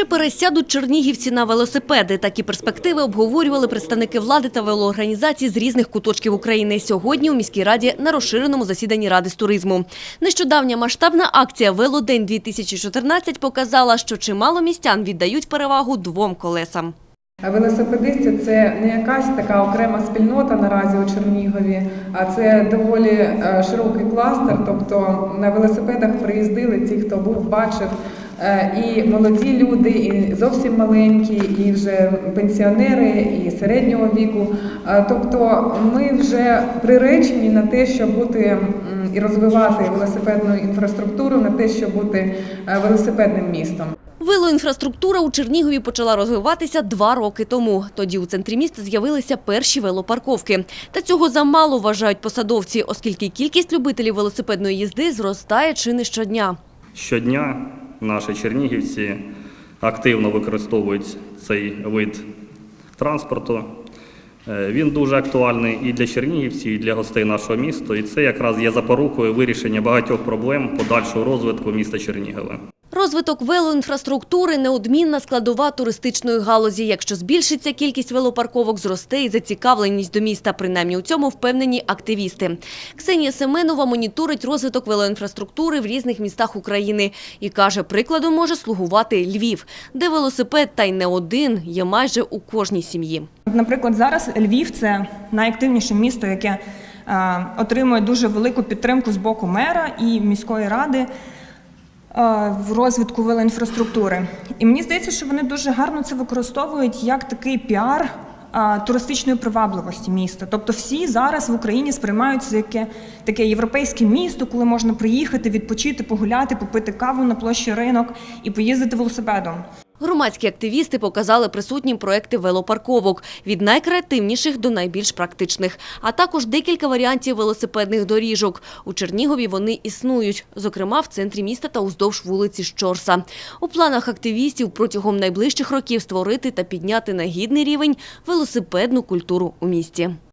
Чи пересядуть чернігівці на велосипеди? Такі перспективи обговорювали представники влади та велоорганізацій з різних куточків України сьогодні у міській раді на розширеному засіданні ради з туризму. Нещодавня масштабна акція Велодень 2014 показала, що чимало містян віддають перевагу двом колесам. Велосипедисти це не якась така окрема спільнота наразі у Чернігові, а це доволі е, широкий кластер. Тобто на велосипедах приїздили ті, хто був, бачив. Е, І молоді люди, і зовсім маленькі, і вже пенсіонери, і середнього віку. Е, Тобто ми вже приречені на те, щоб бути і розвивати велосипедну інфраструктуру, на те, щоб бути е, велосипедним містом. Велоінфраструктура у Чернігові почала розвиватися два роки тому. Тоді у центрі міста з'явилися перші велопарковки. Та цього замало вважають посадовці, оскільки кількість любителів велосипедної їзди зростає чи не щодня. Щодня наші чернігівці активно використовують цей вид транспорту. Е, Він дуже актуальний і для чернігівців, і для гостей нашого міста. І це якраз є запорукою вирішення багатьох проблем подальшого розвитку міста Чернігова. Розвиток велоінфраструктури – неодмінна складова туристичної галузі. Якщо збільшиться кількість велопарковок, зросте і зацікавленість до міста. Принаймні у цьому впевнені активісти. Ксенія Семенова моніторить розвиток велоінфраструктури в різних містах України. І каже, прикладом може слугувати Львів, де велосипед, та й не один, є майже у кожній сім'ї. Наприклад, зараз Львів це найактивніше місто, яке е, отримує дуже велику підтримку з боку мера і міської ради в розвитку велоінфраструктури. І мені здається, що вони дуже гарно це використовують як такий піар. е, Туристичної привабливості міста, тобто всі зараз в Україні сприймаються яке таке європейське місто, коли можна приїхати, відпочити, погуляти, попити каву на площі ринок і поїздити велосипедом. Громадські активісти показали присутнім проекти велопарковок від найкреативніших до найбільш практичних, а також декілька варіантів велосипедних доріжок. У Чернігові вони існують, зокрема в центрі міста та уздовж вулиці Щорса. У планах активістів протягом найближчих років створити та підняти на гідний рівень велосипедну культуру у місті.